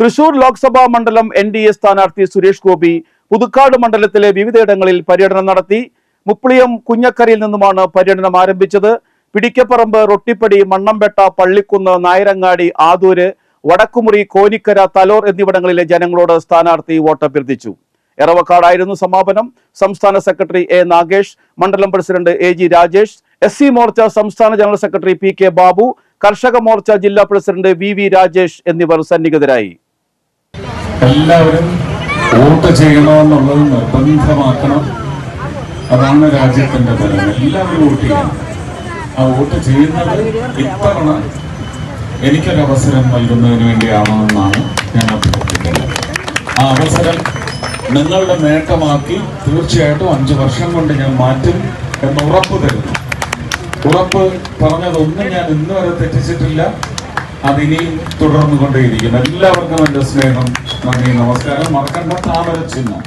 തൃശൂർ ലോക്സഭാ മണ്ഡലം N D A സ്ഥാനാർത്ഥി സുരേഷ് ഗോപി പുതുക്കാട് മണ്ഡലത്തിലെ വിവിധയിടങ്ങളിൽ പര്യടനം നടത്തി മുപ്പിളിയം കുഞ്ഞക്കരയിൽ നിന്നുമാണ് പര്യടനം ആരംഭിച്ചത്. പിടിക്കപ്പറമ്പ് റൊട്ടിപ്പടി മണ്ണമ്പെട്ട പള്ളിക്കുന്ന് നായരങ്ങാടി ആദൂര് വടക്കുമുറി കോനിക്കര തലോർ എന്നിവിടങ്ങളിലെ ജനങ്ങളോട് സ്ഥാനാർത്ഥി വോട്ടഭ്യർത്ഥിച്ചു എറവക്കാടായിരുന്നു സമാപനം. സംസ്ഥാന സെക്രട്ടറി എ നാഗേഷ് മണ്ഡലം president A G Rajesh S C Morcha സംസ്ഥാന general secretary P K Babu Karshaka Morcha ജില്ലാ പ്രസിഡന്റ് വി വി രാജേഷ് എന്നിവർ സന്നിഹിതരായി. എല്ലാവരും വോട്ട് ചെയ്യണമെന്നുള്ളത് നിർബന്ധമാക്കണം. അതാണ് രാജ്യത്തിന്റെ ഫലം എല്ലാവരും വോട്ട് ചെയ്യണം. ആ വോട്ട് ചെയ്യുന്നത് ഇത്തവണ എനിക്കൊരു അവസരം നൽകുന്നതിന് വേണ്ടിയാണെന്നാണ് ഞാൻ അഭ്യർത്ഥിക്കുന്നത്. ആ അവസരം നിങ്ങളുടെ നേട്ടമാക്കി തീർച്ചയായിട്ടും അഞ്ചു വർഷം കൊണ്ട് ഞാൻ മാറ്റും എന്ന് ഉറപ്പ് തരുന്നു. ഉറപ്പ് പറഞ്ഞതൊന്നും ഞാൻ ഇന്നുവരെ തെറ്റിച്ചിട്ടില്ല. അതിനിയും തുടർന്നു കൊണ്ടേയിരിക്കും. എല്ലാവർക്കും എന്റെ സ്നേഹം നന്ദി നമസ്കാരം. മറക്കണ്ട താമര ചിഹ്നം